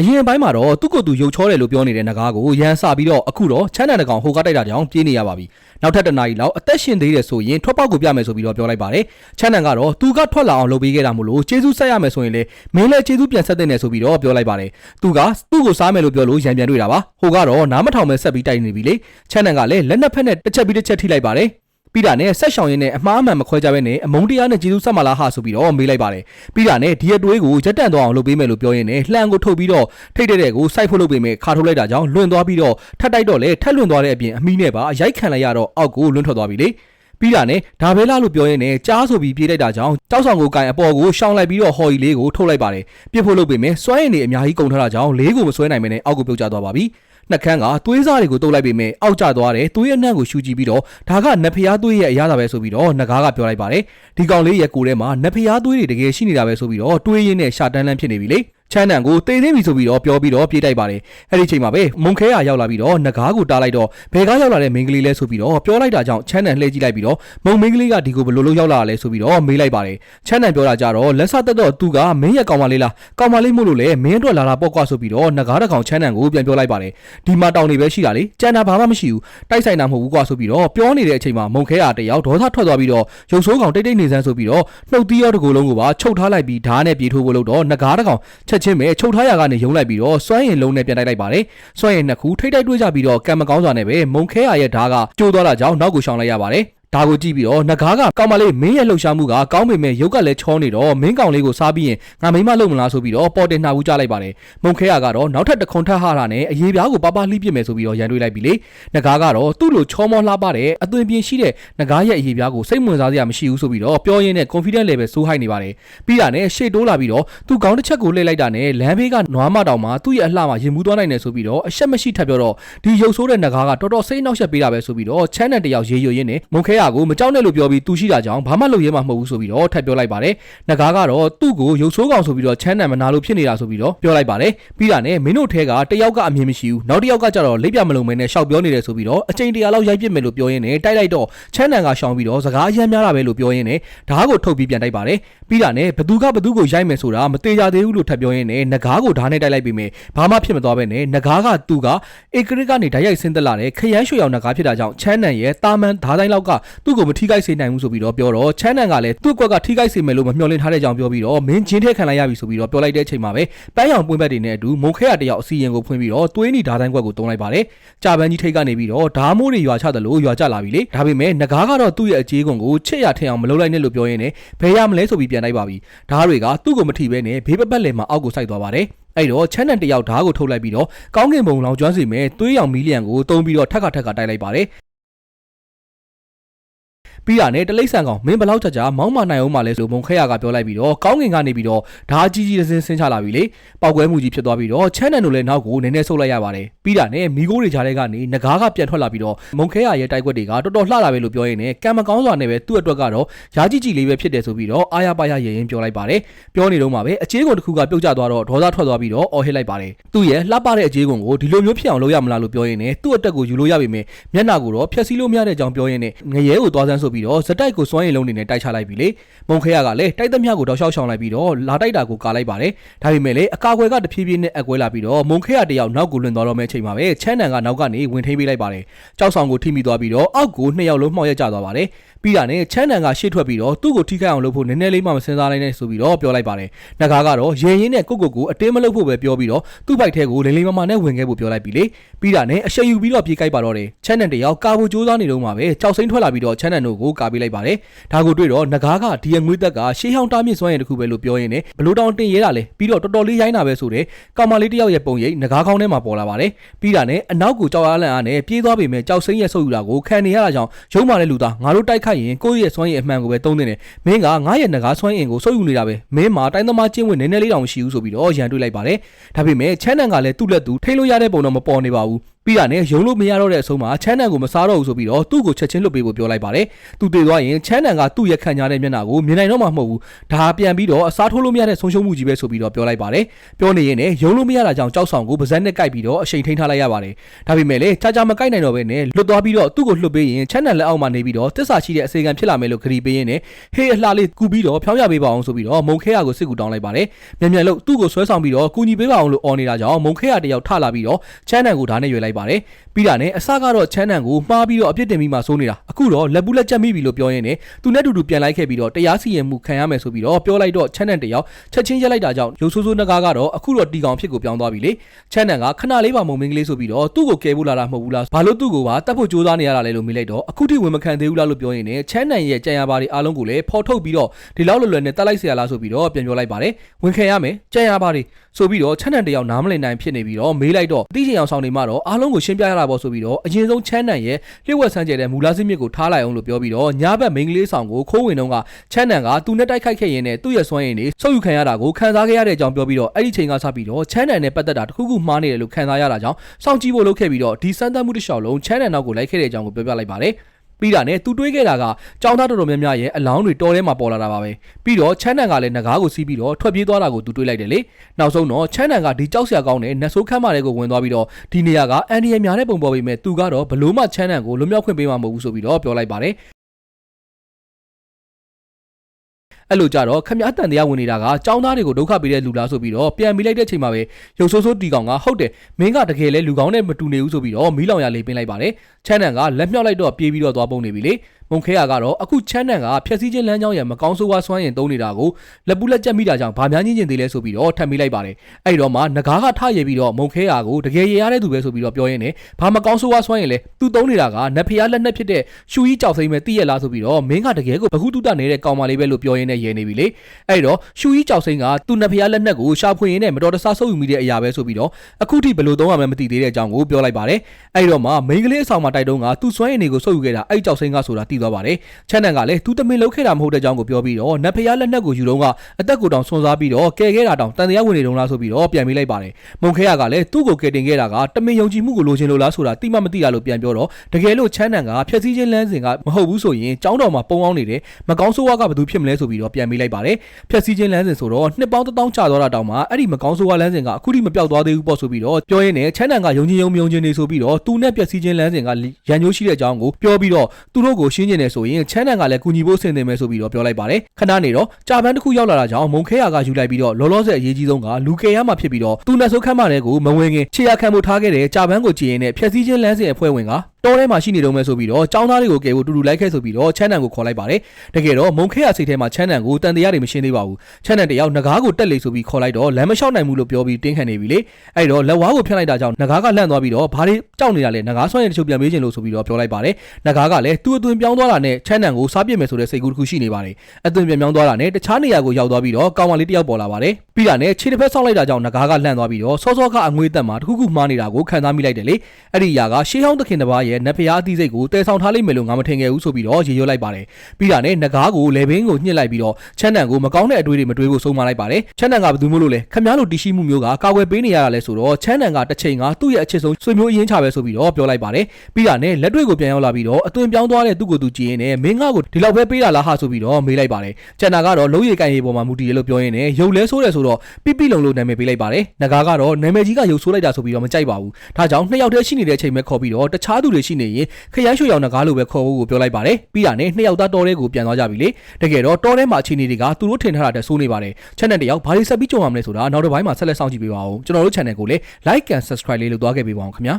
အရင်ပိုင်းမှာတော့သူ့ကိုယ်သူရုပ်ချောတယ်လို့ပြောနေတဲ့နဂါးကိုရန်စပြီးတော့အခုတော့ချမ်းတန်တကောင်ဟိုကတိုက်တာကြောင့်ပြေးနေရပါပြီနောက်ထပ်တစ်နာရီလောက်အသက်ရှင်သေးတယ်ဆိုရင်ထွက်ပေါက်ကိုပြမယ်ဆိုပြီးတော့ပြောလိုက်ပါတယ်ချမ်းတန်ကတော့သူကထွက်လာအောင်လုပ်ပေးခဲ့တာမို့လို့ကျေးဇူးဆက်ရမယ်ဆိုရင်လေမင်းလည်းကျေးဇူးပြန်ဆက်တဲ့နယ်ဆိုပြီးတော့ပြောလိုက်ပါတယ်သူကသူ့ကိုစားမယ်လို့ပြောလို့ရန်ပြန်တွေ့တာပါဟိုကတော့နားမထောင်မဲ့ဆက်ပြီးတိုက်နေပြီလေချမ်းတန်ကလည်းလက်နှစ်ဖက်နဲ့တစ်ချက်ပြီးတစ်ချက်ထိလိုက်ပါတယ် ပြီးတာနဲ့ဆက်ရှောင်ရင်းနဲ့အမှားအမှန်မခွဲကြဘဲနဲ့အမုန်းတရားနဲ့ကျေးဇူးဆက်မလားဟာဆိုပြီးတော့မေးလိုက်ပါတယ်ပြီးတာနဲ့ဒီအတွေးကိုရက်တန့်သွားအောင်လုပ်ပေးမယ်လို့ပြောရင်းနဲ့လှန်ကိုထုတ်ပြီးတော့ထိတ်တဲ့တဲ့ကိုစိုက်ဖို့လုပ်ပေးမယ်ခါထုတ်လိုက်တာကြောင့်လွန်သွားပြီးတော့ထပ်တိုက်တော့လေထက်လွန်သွားတဲ့အပြင်အမီးနဲ့ပါရိုက်ခံလိုက်ရတော့အောက်ကိုလွန်ထွက်သွားပြီလေပြီးတာနဲ့ဒါပဲလားလို့ပြောရင်းနဲ့ကြားဆိုပြီးပြေးလိုက်တာကြောင့်ကြောက်ဆောင်ကိုကန်အပေါ်ကိုရှောင်းလိုက်ပြီးတော့ဟော်ရီလေးကိုထုတ်လိုက်ပါတယ်ပြစ်ဖို့လုပ်ပေးမယ်စွမ်းရည်နေအများကြီးကုန်ထားတာကြောင့်လေးကိုမစွဲနိုင်မနဲ့အောက်ကိုပြုတ်ကျသွားပါပြီ နှက်ခမ်းကသွေးစားတွေကိုတုတ်လိုက်ပေမဲ့အောက်ကျသွားတယ်သွေးအနှံ့ကိုရှူကြည့်ပြီးတော့ဒါကနတ်ဖျားသွေးရဲ့အရာသာပဲဆိုပြီးတော့နဂါးကပြောလိုက်ပါတယ်ဒီကောင်လေးရဲ့ကိုယ်ထဲမှာနတ်ဖျားသွေးတွေတကယ်ရှိနေတာပဲဆိုပြီးတော့တွေးရင်းနဲ့ရှာတန်းလန်းဖြစ်နေပြီလေ ချမ်းတန်ကိုတေးသိမ်းပြီဆိုပြီးတော့ပြောပြီးတော့ပြေးတိုက်ပါတယ်အဲ့ဒီချိန်မှာပဲမုံခဲရရောက်လာပြီးတော့နဂါးကိုတားလိုက်တော့ဘယ်ကားရောက်လာတဲ့မိန်းကလေးလဲဆိုပြီးတော့ပြောလိုက်တာကြောင့်ချမ်းတန်လှည့်ကြည့်လိုက်ပြီးတော့မုံမိန်းကလေးကဒီကိုဘယ်လိုလုပ်ရောက်လာလဲဆိုပြီးတော့မေးလိုက်ပါတယ်ချမ်းတန်ပြောတာကြတော့လက်ဆက်တက်တော့သူကမင်းရဲ့ကောင်မလေးလားကောင်မလေးမို့လို့လေမင်းအတွက်လာတာပေါ့ကွာဆိုပြီးတော့နဂါးတစ်ကောင်ချမ်းတန်ကိုပြန်ပြောလိုက်ပါတယ်ဒီမှာတောင်နေပဲရှိတာလေကျန်တာဘာမှမရှိဘူးတိုက်ဆိုင်တာမဟုတ်ဘူးကွာဆိုပြီးတော့ပြောနေတဲ့အချိန်မှာမုံခဲရတယောက်ဒေါသထွက်သွားပြီးတော့ရုပ်ဆိုးကောင်တိတ်တိတ်နေစမ်းဆိုပြီးတော့နှုတ်သီးရောတကူလုံးကိုပါချုပ်ထားလိုက်ပြီးဓာတ်နဲ့ပြေထိုးဖို့လို့တော့နဂါးတစ်ကောင်ချက်ချင်းပဲချုပ်ထားရကနေယုံလိုက်ပြီးတော့စွမ်းရင်လုံးနဲ့ပြန်တိုက်လိုက်ပါတယ်စွမ်းရင်နှစ်ခုထိတ်တိုက်တွေ့ကြပြီးတော့ကံမကောင်းစွာနဲ့ပဲမုံခဲရရဲ့ဓာတ်ကကျိုးသွားတာကြောင့်နောက်ကိုရှောင်လိုက်ရပါတယ် ဒါကိုကြည့်ပြီးတော့နဂါးကကောင်မလေးမင်းရဲ့လှုပ်ရှားမှုကကောင်းပေမဲ့ရုပ်ကလည်းချောနေတော့မင်းကောင်လေးကိုစားပြီးရင်ငါမိမလုပ်မလားဆိုပြီးတော့ပေါ်တင်နှာဘူးကြလိုက်ပါတယ်မုံခဲရကတော့နောက်ထပ်တစ်ခွန်ထပ်ဟာတာနဲ့အရေးပြားကိုပါပါလှိပစ်မယ်ဆိုပြီးတော့ရန်တွေးလိုက်ပြီလေနဂါးကတော့သူ့လိုချောမောလှပတဲ့အသွင်ပြင်ရှိတဲ့နဂါးရဲ့အရေးပြားကိုစိတ်ဝင်စားစရာမရှိဘူးဆိုပြီးတော့ပြောရင်းနဲ့ confidence level စိုးဟိုက်နေပါတယ်ပြီးတာနဲ့ရှေ့တိုးလာပြီးတော့သူကောင်းတစ်ချက်ကိုလှည့်လိုက်တာနဲ့လမ်းဘေးကနွားမတောင်မှာသူ့ရဲ့အလှမှာရင်မှုသွားနိုင်တယ်ဆိုပြီးတော့အရှက်မရှိထပ်ပြောတော့ဒီရုပ်ဆိုးတဲ့နဂါးကတော်တော်စိတ်နှောက်ယှက်ပေးတာပဲဆိုပြီးတော့ချမ်းတဲ့တယောက်ရေရွရင်းနဲ့မုံခဲရကိုမကြောက်နဲ့လို့ပြောပြီးသူရှိတာကြောင့်ဘာမှလုပ်ရဲမှာမဟုတ်ဘူးဆိုပြီးတော့ထပ်ပြောလိုက်ပါတယ်နဂါးကတော့သူ့ကိုရုပ်ဆိုးကောင်ဆိုပြီးတော့ချမ်းတန်မနာလို့ဖြစ်နေတာဆိုပြီးတော့ပြောလိုက်ပါတယ်ပြီးတာနဲ့မင်းတို့ထဲကတယောက်ကအမြင်မရှိဘူးနောက်တစ်ယောက်ကကြတော့လိပ်ပြမလုံးမဲနဲ့ရှောက်ပြောနေတယ်ဆိုပြီးတော့အချိန်တရာလောက်ရိုက်ပစ်မယ်လို့ပြောရင်းနဲ့တိုက်လိုက်တော့ချမ်းတန်ကရှောင်ပြီးတော့စကားအယမ်းများတာပဲလို့ပြောရင်းနဲ့ဓာတ်ကိုထုတ်ပြီးပြန်တိုက်ပါတယ်ပြီးတာနဲ့ဘသူကဘသူကိုရိုက်မယ်ဆိုတာမသေးကြသေးဘူးလို့ထပ်ပြောရင်းနဲ့နဂါးကိုဓာတ်နဲ့တိုက်လိုက်ပြီးမယ်ဘာမှဖြစ်မသွားပဲနဲ့နဂါးကသူကအေကရစ်ကနေဓာတ်ရိုက်ဆင်းသက်လာတဲ့ခရမ်းရွှေရောင်နဂါးဖြစ်တာကြောင့်ချမ်းတန်ရဲ့တာမန်ဓာတ်တိုင်းလောက်ကသူ့ကိုမထိခိုက်စေနိုင်ဘူးဆိုပြီးတော့ပြောတော့ချမ်းတန်ကလည်းသူ့ကွက်ကထိခိုက်စေမယ်လို့မမျှော်လင့်ထားတဲ့ကြောင့်ပြောပြီးတော့မင်းချင်းထဲခံလိုက်ရပြီဆိုပြီးတော့ပြောလိုက်တဲ့အချိန်မှာပဲပန်းရောင်ပွင့်ဘက်တွေနဲ့အတူမုံခဲရတယောက်အစီရင်ကိုဖွင့်ပြီးတော့သွေးနီဓာတ်တိုင်းကွက်ကိုတုံးလိုက်ပါတယ်ကြာပန်းကြီးထိတ်ကနေပြီးတော့ဓာမိုးတွေရွာချတယ်လို့ရွာချလာပြီလေဒါပေမဲ့ငကားကတော့သူ့ရဲ့အကြီးကွန်ကိုချစ်ရထင်အောင်မလုပ်လိုက်နဲ့လို့ပြောရင်းနဲ့ဘယ်ရမလဲဆိုပြီးပြန်လိုက်ပါပြီဓာတ်တွေကသူ့ကိုမထိဘဲနဲ့ဘေးပပတ်လည်မှာအောက်ကိုစိုက်သွားပါတယ်အဲ့တော့ချမ်းတန်တယောက်ဓာတ်ကိုထုတ်လိုက်ပြီးတော့ကောင်းကင်ဘုံလောင်ကျွမ်းစီမဲ့သွေးရောင်မီလီယံကိုတုံးပြီးတော့ထက်ခါထက်ခါတိုက်လိုက်ပါတယ် ပြီးတာနဲ့တလိမ့်ဆန်ကောင်မင်းဘလောက်ကြကြမောင်းမနိုင်အောင်မလဲဆိုမုံခရကပြောလိုက်ပြီးတော့ကောင်းကင်ကနေပြီးတော့ဓာကြီးကြီးတစ်စင်းဆင်းချလာပြီလေပောက်ကွဲမှုကြီးဖြစ်သွားပြီးတော့ချမ်းနန်တို့လည်းနောက်ကိုနည်းနည်းဆုတ်လိုက်ရပါတယ်ပြီးတာနဲ့မိโก้တွေကြားထဲကနေငကားကပြန်ထွက်လာပြီးတော့မုံခရရဲ့တိုက်ကွက်တွေကတော်တော်လှလာပဲလို့ပြောရင်းနဲ့ကံမကောင်းစွာနဲ့ပဲသူ့အတွက်ကတော့ရာကြီးကြီးလေးပဲဖြစ်တယ်ဆိုပြီးတော့အာရပါရရေရင်ပြောလိုက်ပါတယ်ပြောနေတော့မှပဲအကျေးကုန်တစ်ခုကပြုတ်ကျသွားတော့ဒေါသထွက်သွားပြီးတော့အော်ဟစ်လိုက်ပါတယ်သူ့ရဲ့လှပတဲ့အကျေးကုန်ကိုဒီလိုမျိုးဖြစ်အောင်လုပ်ရမလားလို့ပြောရင်းနဲ့သူ့အတက်ကိုယူလို့ရပြီမယ်မျက်နှာကိုတော့ဖျက်ဆီးလို့မရတဲ့အကြောင်းပြောရင်းနဲ့ငရဲကိုသွားစမ်းဆိုပြီးတော့ဇက်တိုက်ကိုစွမ်းရည်လုံးနေနဲ့တိုက်ချလိုက်ပြီလေမုံခဲရကလည်းတိုက်သမျှကိုတောက်လျှောက်ရှောင်လိုက်ပြီးတော့လာတိုက်တာကိုကာလိုက်ပါတယ်ဒါပေမဲ့လေအကာအကွယ်ကတဖြည်းဖြည်းနဲ့အကွဲလာပြီးတော့မုံခဲရတယောက်နောက်ကိုလွင်သွားတော့မယ့်အချိန်မှာပဲချမ်းနန်ကနောက်ကနေဝင်ထိန်းပေးလိုက်ပါတယ်ကြောက်ဆောင်ကိုထိမိသွားပြီးတော့အောက်ကိုနှစ်ယောက်လုံးမှောက်ရက်ကျသွားပါတယ်ပြီးတာနဲ့ချမ်းနန်ကရှေ့ထွက်ပြီးတော့သူ့ကိုထိခိုက်အောင်လုပ်ဖို့နည်းနည်းလေးမှမစင်စားနိုင်နဲ့ဆိုပြီးတော့ပြောလိုက်ပါတယ်။နဂါကတော့ရေရင်နဲ့ကိုကိုကိုအတင်းမလုပ်ဖို့ပဲပြောပြီးတော့သူ့ဘိုက်ထဲကိုလိမ့်လိမ့်မမနဲ့ဝင်ခဲ့ဖို့ပြောလိုက်ပြီလေ။ပြီးတာနဲ့အရှိန်ယူပြီးတော့ပြေးကြိုက်ပါတော့တယ်။ချမ်းနန်တယောက်ကာဖို့ကြိုးစားနေတော့မှပဲကြောက်စိမ့်ထွက်လာပြီးတော့ချမ်းနန်တို့ကိုကာပေးလိုက်ပါတယ်။ဒါကိုတွေ့တော့နဂါကဒီအငွေးသက်ကရှေးဟောင်းတားမြင့်စွမ်းရည်တစ်ခုပဲလို့ပြောရင်းနဲ့ဘလို့တောင်တင်ရဲတာလဲပြီးတော့တော်တော်လေးရိုင်းတာပဲဆိုတဲ့ကောင်မလေးတယောက်ရဲ့ပုံရိပ်နဂါခေါင်းထဲမှာပေါ်လာပါတယ်။ပြီးတာနဲ့အနောက်ကိုကြောက်အားလန့်အားနဲ့ပြေးသွားပေမဲ့ကြောက်စိမ့်ရဲ့ဆုပ်ယူတာကိုခံနေရတာကြောင့်ရုံးမာတဲ့လူသားငါတို့တိုက်ခိုက်ရင်ကိုယ့်ရဲ့စွမ်းရည်အမှန်ကိုပဲသုံးနေတယ်မင်းကငါရဲ့ငကားဆွမ်းအင်ကိုစုပ်ယူနေတာပဲမင်းမှာတိုင်းသမားချင်းဝင်နည်းနည်းလေးတောင်မရှိဘူးဆိုပြီးတော့ရန်တွေးလိုက်ပါတယ်ဒါပေမဲ့ချမ်းနန်ကလည်းသူ့လက်သူထိလို့ရတဲ့ပုံတော့မပေါ်နေပါဘူးပြီးတာနဲ့ယုံလို့မရတော့တဲ့အဆုံးမှာချမ်းနန်ကိုမစားတော့ဘူးဆိုပြီးတော့သူ့ကိုချက်ချင်းလွတ်ပေးဖို့ပြောလိုက်ပါတယ်သူတည်သွားရင်ချမ်းနန်ကသူ့ရဲ့ခံကြတဲ့မျက်နှာကိုမြင်နိုင်တော့မှမဟုတ်ဘူးဒါပြန်ပြီးတော့အစားထိုးလို့မရတဲ့ဆုံးရှုံးမှုကြီးပဲဆိုပြီးတော့ပြောလိုက်ပါတယ်ပြောနေရင်လည်းယုံလို့မရတာကြောင့်ကြောက်ဆောင်ကိုပါဇက်နဲ့ကိုက်ပြီးတော့အချိန်ထိန်ထားလိုက်ရပါတယ်ဒါပေမဲ့လည်းကြာကြာမကိုက်နိုင်တော့ဘဲနဲ့လွတ်သွားပြီးတော့သူ့ကိုလွတ်ပေးရင်ချမ်းနန်လက်အောက်မှာနေပြီးတော့တစ္ဆာရှိတဲ့အစေခံဖြစ်လာမယ်လို့ခရီးပေးရင်းနဲ့ဟေးအလှလေးကူပြီးတော့ဖြောင်းရပေးပါအောင်ဆိုပြီးတော့မုံခဲရကိုစစ်ကူတောင်းလိုက်ပါတယ်မြန်မြန်လို့သူ့ကိုဆွဲဆောင်ပြီးတော့ကူညီပေးပါအောင်လို့အော်နေတာကြောင့်မုံခဲရတယောက်ထလာပြီးတော့ချမ်းနန်ကိုဓာတ်နဲ့ရွေလိုပါတယ်ပြီးတာနဲ့အစကတော့ချမ်းနန်ကိုမှားပြီးတော့အပြစ်တင်ပြီးမှစိုးနေတာအခုတော့လက်ဘူးလက်ချက်မိပြီလို့ပြောရင်းနဲ့သူနဲ့တူတူပြန်လိုက်ခဲ့ပြီးတော့တရားစီရင်မှုခံရမယ်ဆိုပြီးတော့ပြောလိုက်တော့ချမ်းနန်တယောက်ချက်ချင်းရက်လိုက်တာကြောင့်ရုပ်ဆိုးဆိုးနဂါကတော့အခုတော့တီကောင်ဖြစ်ကိုပြောင်းသွားပြီလေချမ်းနန်ကခဏလေးပါမုံမင်းကလေးဆိုပြီးတော့သူ့ကိုကယ်ဖို့လာတာမဟုတ်ဘူးလားဘာလို့သူ့ကိုပါတတ်ဖို့ကြိုးစားနေရတာလဲလို့မေးလိုက်တော့အခုထိဝင်မခံသေးဘူးလားလို့ပြောရင်းနဲ့ချမ်းနန်ရဲ့ကြံရပါတွေအားလုံးကိုလည်းဖော်ထုတ်ပြီးတော့ဒီလောက်လွယ်လွယ်နဲ့တက်လိုက်เสียလားဆိုပြီးတော့ပြန်ပြောလိုက်ပါတယ်ဝင်ခံရမယ်ကြံရပါတွေဆိုပြီးတော့ချမ်းနန်တယောက်နားမလည်နိုင်ဖြစ်နေပြီးတော့မေးလိုက်တော့အသိချင်အောင်ဆောင်နေမှတော့အား လုံးကိုရှင်းပြရတာပေါ့ဆိုပြီးတော့အရင်ဆုံးချမ်းနန်ရဲ့လျှို့ဝှက်ဆန်းကျဲတဲ့မူလာစစ်မြစ်ကိုထားလိုက်အောင်လို့ပြောပြီးတော့ညာဘက်မိန်းကလေးဆောင်ကိုခိုးဝင်တော့ကချမ်းနန်ကသူနဲ့တိုက်ခိုက်ခဲ့ရင်နဲ့သူ့ရဲ့စွမ်းရည်တွေဆုပ်ယူခံရတာကိုခံစားခဲ့ရတဲ့အကြောင်းပြောပြီးတော့အဲ့ဒီချိန်ကစပြီးတော့ချမ်းနန်နဲ့ပတ်သက်တာတခုခုမှားနေတယ်လို့ခံစားရတာကြောင့်စောင့်ကြည့်ဖို့လုပ်ခဲ့ပြီးတော့ဒီစမ်းသပ်မှုတစ်လျှောက်လုံးချမ်းနန်နောက်ကိုလိုက်ခဲ့တဲ့အကြောင်းကိုပြောပြလိုက်ပါတယ် ပြီးတာနဲ့သူတွေးခဲ့တာကကြောင်းသားတော်တော်များများရဲ့အလောင်းတွေတော်ထဲမှာပေါ်လာတာပါပဲပြီးတော့ချမ်းနန်ကလည်းငကားကိုစီးပြီးတော့ထွက်ပြေးသွားတာကိုသူတွေးလိုက်တယ်လေနောက်ဆုံးတော့ချမ်းနန်ကဒီကြောက်စရာကောင်းတဲ့နတ်ဆိုးခမ်းမတွေကိုဝင်သွားပြီးတော့ဒီနေရာကအန်ဒီရဲ့များတဲ့ပုံပေါ်ပေမဲ့သူကတော့ဘလို့မှချမ်းနန်ကိုလွတ်မြောက်ခွင့်ပေးမှာမဟုတ်ဘူးဆိုပြီးတော့ပြောလိုက်ပါတယ် အဲ့လိုကြတော့ခမည်းတန်တရားဝင်နေတာကចောင်းသားတွေကိုဒုက္ခပေးတဲ့လူလားဆိုပြီးတော့ပြန်မိလိုက်တဲ့ချိန်မှာပဲရုပ်ဆိုးဆိုးတီကောင်ကဟုတ်တယ်မင်းကတကယ်လဲလူကောင်းနဲ့မတူနေဘူးဆိုပြီးတော့မီးလောင်ရလေးပင်းလိုက်ပါတယ်ချမ်းနန်ကလက်မြောက်လိုက်တော့ပြေးပြီးတော့သွားပုံနေပြီလေ မုံခဲရကတော့အခုချမ်းနန်ကဖြက်စီးခြင်းလမ်းကြောင်းရဲ့မကောင်းဆိုးဝါးဆွမ်းရင်တုံးနေတာကိုလက်ပူးလက်ကျက်မိတာကြောင့်ဗာများကြီးကျင်သေးလဲဆိုပြီးတော့ထပ်မိလိုက်ပါတယ်အဲ့တော့မှငကားကထရည်ပြီးတော့မုံခဲရကိုတကယ်ရရတဲ့သူပဲဆိုပြီးတော့ပြောရင်းနဲ့ဘာမကောင်းဆိုးဝါးဆွမ်းရင်လဲသူတုံးနေတာကနတ်ဖျားလက်နဲ့ဖြစ်တဲ့ရှူကြီးကြောက်စိမ့်မဲ့တိရလားဆိုပြီးတော့မင်းကတကယ်ကိုဘခုတုတနေတဲ့ကောင်မလေးပဲလို့ပြောရင်းနဲ့ရဲနေပြီလေအဲ့တော့ရှူကြီးကြောက်စိမ့်ကသူနတ်ဖျားလက်နက်ကိုရှာဖွေရင်းနဲ့မတော်တဆဆုပ်ယူမိတဲ့အရာပဲဆိုပြီးတော့အခုထိဘယ်လိုသုံးရမလဲမသိသေးတဲ့အကြောင်းကိုပြောလိုက်ပါတယ်အဲ့တော့မှမိန်းကလေးအဆောင်မှာတိုက်တုံးကသူ့စွမ်းရည်တွေကိုဆုပ်ယူခဲ့တာအဲ့ကြောက်စိမ့်ကဆိုတာသိသွားပါတယ်ချမ်းနန်ကလည်းသူတမင်လုပ်ခဲ့တာမဟုတ်တဲ့အကြောင်းကိုပြောပြီးတော့နတ်ဖျားလက်နက်ကိုယူတော့ကအသက်ကိုတောင်ဆွန်စားပြီးတော့ကယ်ခဲ့တာတောင်တန်တရားဝင်နေတုံးလားဆိုပြီးတော့ပြန်ပြီးလိုက်ပါတယ်မုံခဲရကလည်းသူ့ကိုကယ်တင်ခဲ့တာကတမင်ယုံကြည်မှုကိုလိုချင်လို့လားဆိုတာတိမမသိတာလို့ပြန်ပြောတော့တကယ်လို့ချမ်းနန်ကဖျက်ဆီးခြင်းလမ်းစဉ်ကမဟုတ်ဘူးဆိုရင်ចောင်းတော်မှာပုံအောင်နေတယ်မကောင်းဆိုးဝါးကဘယ်သူဖြစ်မလဲဆိုပြီးတော့ပြန်ပြီးလိုက်ပါတယ်ဖျက်ဆီးခြင်းလမ်းစဉ်ဆိုတော့နှစ်ပေါင်းတစ်တောင်းချသွားတာတောင်မှအဲ့ဒီမကောင်းဆိုးဝါးလမ်းစဉ်ကအခုထိမပြောက်သွားသေးဘူးပေါ့ဆိုပြီးတော့ပြောရင်းနဲ့ချမ်းနန်ကယုံကြည်ယုံမယုံကြည်နေဆိုပြီးတော့သူနဲ့ပျက်စီးခြင်းလမ်းစဉ်ကရန်ညိုးရှိတဲ့အကြောင်းကိုပြောပြီးတော့သူတို့ကိုရှင်းကျင်နေဆိုရင်ချမ်းနန်ကလည်းကူညီဖို့ဆင်သင်မယ်ဆိုပြီးတော့ပြောလိုက်ပါတယ်ခဏနေတော့ကြာပန်းတစ်ခုရောက်လာတာကြောင့်မုံခဲရကယူလိုက်ပြီးတော့လောလောဆယ်အရေးကြီးဆုံးကလူကယ်ရမှာဖြစ်ပြီးတော့သူနဲ့ဆိုးခမ်းမတဲ့ကိုမဝင်ခင်ခြေရခံမှုထားခဲ့တဲ့ကြာပန်းကိုကြည်ရင်နဲ့ဖျက်ဆီးခြင်းလမ်းစဉ်အဖွဲ့ဝင်က တောထဲမှာရှိနေတော့မယ်ဆိုပြီးတော့ចောင်းသားတွေကိုကယ်ဖို့တူတူလိုက်ခဲ့ဆိုပြီးတော့ချမ်းနန်ကိုခေါ်လိုက်ပါတယ်တကယ်တော့မုံခဲရစိတ်ထဲမှာချမ်းနန်ကိုတန်တရားတွေမရှင်းသေးပါဘူးချမ်းနန်တယောက်ငကားကိုတက်လေဆိုပြီးခေါ်လိုက်တော့လမ်းမလျှောက်နိုင်ဘူးလို့ပြောပြီးတင်းခံနေပြီလေအဲ့တော့လက်ဝါးကိုဖြတ်လိုက်တာကြောင့်ငကားကလန့်သွားပြီးတော့ဘာတွေကြောက်နေတာလဲငကားဆွမ်းရင်တချို့ပြန်ပေးခြင်းလို့ဆိုပြီးတော့ပြောလိုက်ပါတယ်ငကားကလည်းသူ့အသွင်ပြောင်းသွားတာနဲ့ချမ်းနန်ကိုစားပြစ်မယ်ဆိုတဲ့စိတ်ကူးတစ်ခုရှိနေပါတယ်အသွင်ပြန်ပြောင်းသွားတာနဲ့တခြားနေရာကိုရောက်သွားပြီးတော့ကောင်မလေးတယောက်ပေါ်လာပါတယ်ပြီးတာနဲ့ခြေတစ်ဖက်ဆောက်လိုက်တာကြောင့်ငကားကလန့်သွားပြီးတော့စောစောကအငွေးသက်မှာတခုခုမှားနေတာကိုခံစားမိလိုက်တယ်လေအဲ့ဒီຢာကရှေးဟောင်းသခင်တစ်ပါးရဲ့နတ်ဖျားအသီးစိတ်ကိုတဲဆောင်ထားလိမ့်မယ်လို့ငါမထင်ခဲ့ဘူးဆိုပြီးတော့ရေရွတ်လိုက်ပါတယ်ပြီးတာနဲ့ငကားကိုလေဘင်းကိုညှစ်လိုက်ပြီးတော့ချမ်းနန်ကိုမကောင်းတဲ့အတွေးတွေမတွေးဖို့ဆုံးမလိုက်ပါတယ်ချမ်းနန်ကဘယ်သူမို့လို့လဲခမားလိုတရှိမှုမျိုးကကာကွယ်ပေးနေရတာလဲဆိုတော့ချမ်းနန်ကတစ်ချိန်ကသူ့ရဲ့အချစ်ဆုံးဆွေမျိုးအရင်ချပဲဆိုပြီးတော့ပြောလိုက်ပါတယ်ပြီးတာနဲ့လက်တွေကိုပြန်ရောက်လာပြီးတော့အသွင်ပြောင်းသွားတဲ့သူ့ကိုယ်သူကြည့်ရင်းနဲ့မင်းငါ့ကိုဒီလောက်ပဲပေးတာလားဟာဆိုပြီးတော့မေးလိုက်ပါတယ်ချန်နာကတော့လုံးရီကန်ရီပေါ်မှာမူတည်ရလို့ပြောရင်းနဲ့ရုပ်လဲဆိုးတယ်ဆိုတော့ပိပိလုံလို့နာမည်ပေးလိုက်ပါတယ်ငကားကတော့နာမည်ကြီးကရုပ်ဆိုးလိုက်တာဆိုပြီးတော့မကြိုက်ပါဘူးဒါကြောင့်နှစ်ယောက်တည်းရှိနေတဲ့အချိန်ပဲခေါ်ပြီးတော့တခြားသူတွေရှိနေရင်ခရမ်းရွှေရောင်ငကားလိုပဲခေါ်ဖို့ကိုပြောလိုက်ပါတယ်ပြီးတာနဲ့နှစ်ယောက်သားတော်တဲ့ကိုပြန်သွားကြပြီလေတကယ်တော့တော်ထဲမှာအခြေအနေတွေကသူတို့ထင်ထားတာတက်ဆိုးနေပါတယ် channel တယောက်ဘာတွေဆက်ပြီးကြုံရမလဲဆိုတာနောက်တစ်ပိုင်းမှာဆက်လက်စောင့်ကြည့်ပေးပါဦးကျွန်တော်တို့ channel ကိုလည်း like and subscribe လေးလုပ်သွားခဲ့ပေးပါအောင်ခင်ဗျာ